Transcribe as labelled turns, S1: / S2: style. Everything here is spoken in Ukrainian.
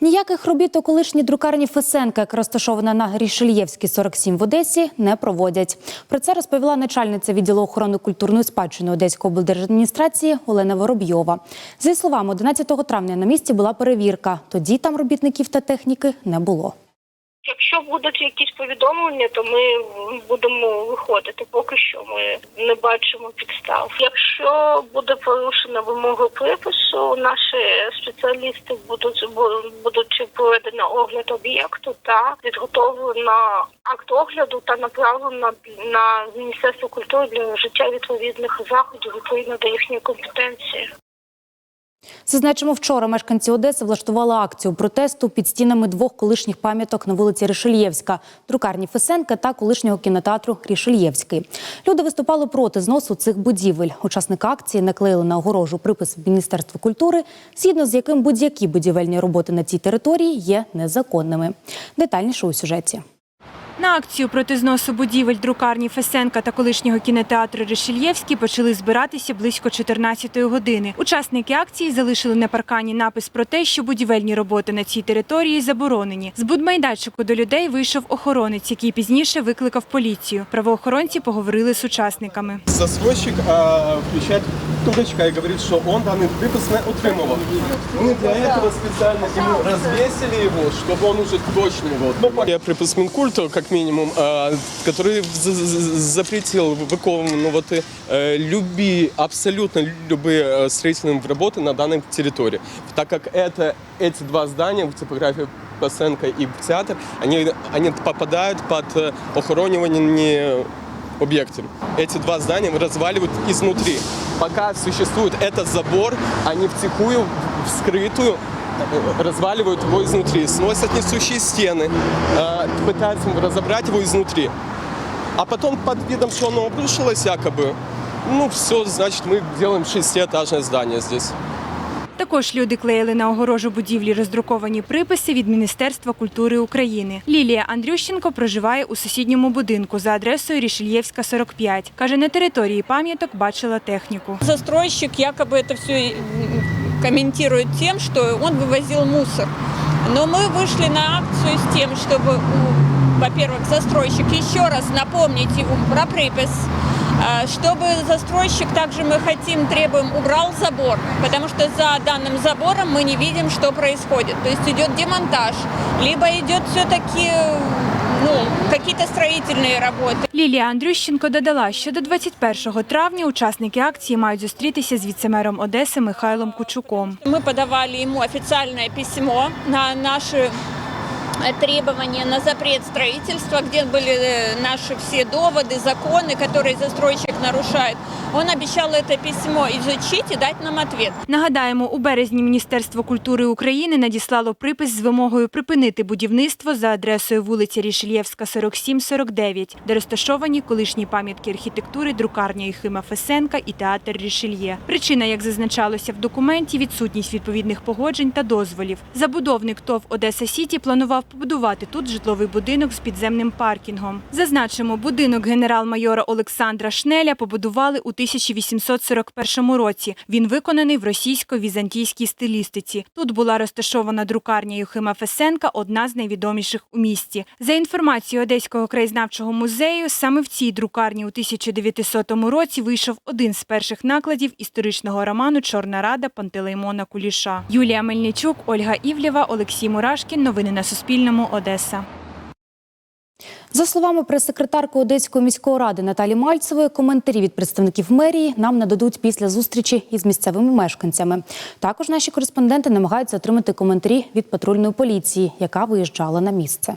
S1: Ніяких робіт у колишній друкарні Фесенка, яка розташована на Рішельєвській 47 в Одесі, не проводять. Про це розповіла начальниця відділу охорони культурної спадщини Одеської облдержадміністрації Олена Воробйова. За її словами, 11 травня на місці була перевірка. Тоді там робітників та техніки не було.
S2: Якщо будуть якісь повідомлення, то ми будемо виходити. Поки що ми не бачимо підстав. Якщо буде порушена вимога припису, наші спеціалісти будуть бу- будуть проведено огляд об'єкту та підготовлено акт огляду та направлено на міністерство культури для вжиття відповідних заходів відповідно до їхньої компетенції.
S1: Зазначимо, вчора мешканці Одеси влаштували акцію протесту під стінами двох колишніх пам'яток на вулиці Рішельєвська, друкарні Фесенка та колишнього кінотеатру Рішельєвський. Люди виступали проти зносу цих будівель. Учасники акції наклеїли на огорожу припис Міністерства культури, згідно з яким будь-які будівельні роботи на цій території є незаконними. Детальніше у сюжеті.
S3: На акцію проти зносу будівель друкарні Фесенка та колишнього кінотеатру Решельєвський почали збиратися близько 14-ї години. Учасники акції залишили на паркані напис про те, що будівельні роботи на цій території заборонені. З будмайданчику до людей вийшов охоронець, який пізніше викликав поліцію. Правоохоронці поговорили з учасниками.
S4: Застройщик а, включает дурочка и говорит, что он данный припас не утримував. Мы для этого специально ему развесили его, чтобы он уже точно его. Ну, пока я припас Минкульту, как минимум, а, который з- з- запретил выковывать э, любые, абсолютно любые э, строительные работы на данной территории. Так как это, эти два здания, в типографии Пасенко и в театр, они, они попадают под э, охоронивание объекте. Эти два здания разваливают изнутри. Пока существует этот забор, они втихую, вскрытую, э, разваливают его изнутри, сносят несущие стены, э, пытаются разобрать его изнутри. А потом под видом, что оно обрушилось якобы, ну все, значит мы делаем шестиэтажное здание здесь.
S3: Також люди клеїли на огорожу будівлі роздруковані приписи від Міністерства культури України. Лілія Андрющенко проживає у сусідньому будинку за адресою Рішельєвська, 45. Каже, на території пам'яток бачила техніку.
S5: Застройщик якобы это все комментирует тем, что он вывозил мусор. Но мы вышли на акцию с тем, чтобы, во-первых, застройщик еще раз напомнить ему про припис, а, чтобы застройщик также мы хотим, требуем, убрал забор, потому что за данным забором мы не видим, что происходит. То есть идет демонтаж, либо идет все-таки ну, какие-то строительные работы.
S3: Лілія Андрющенко додала, що до 21 травня учасники акції мають зустрітися з віцемером Одеси Михайлом Кучуком.
S5: Мы подавали ему официальное письмо на наши э, требования на запрет строительства, где были э, наши все доводы, законы, которые застройщик нарушает. Он обещал это письмо изучить и дать нам ответ.
S3: Нагадаємо, у березні Міністерство культури України надіслало припис з вимогою припинити будівництво за адресою вулиця Рішельєвська, 47-49, де розташовані колишні пам'ятки архітектури, друкарня Єхима Фесенка і театр Рішельє. Причина, як зазначалося в документі, відсутність відповідних погоджень та дозволів. Забудовник ТОВ Одеса Сіті планував побудувати тут житловий будинок з підземним паркінгом. Зазначимо, будинок генерал-майора Олександра Шнеля побудували у 1841 році. Він виконаний в російсько-візантійській стилістиці. Тут була розташована друкарня Юхима Фесенка, одна з найвідоміших у місті. За інформацією Одеського краєзнавчого музею, саме в цій друкарні у 1900 році вийшов один з перших накладів історичного роману Чорна рада Пантелеймона Куліша. Юлія Мельничук, Ольга Івлєва, Олексій Мурашкін. Новини на Суспільному. Одеса.
S1: За словами прес-секретарки Одеської міської ради Наталі Мальцевої, коментарі від представників мерії нам нададуть після зустрічі із місцевими мешканцями. Також наші кореспонденти намагаються отримати коментарі від патрульної поліції, яка виїжджала на місце.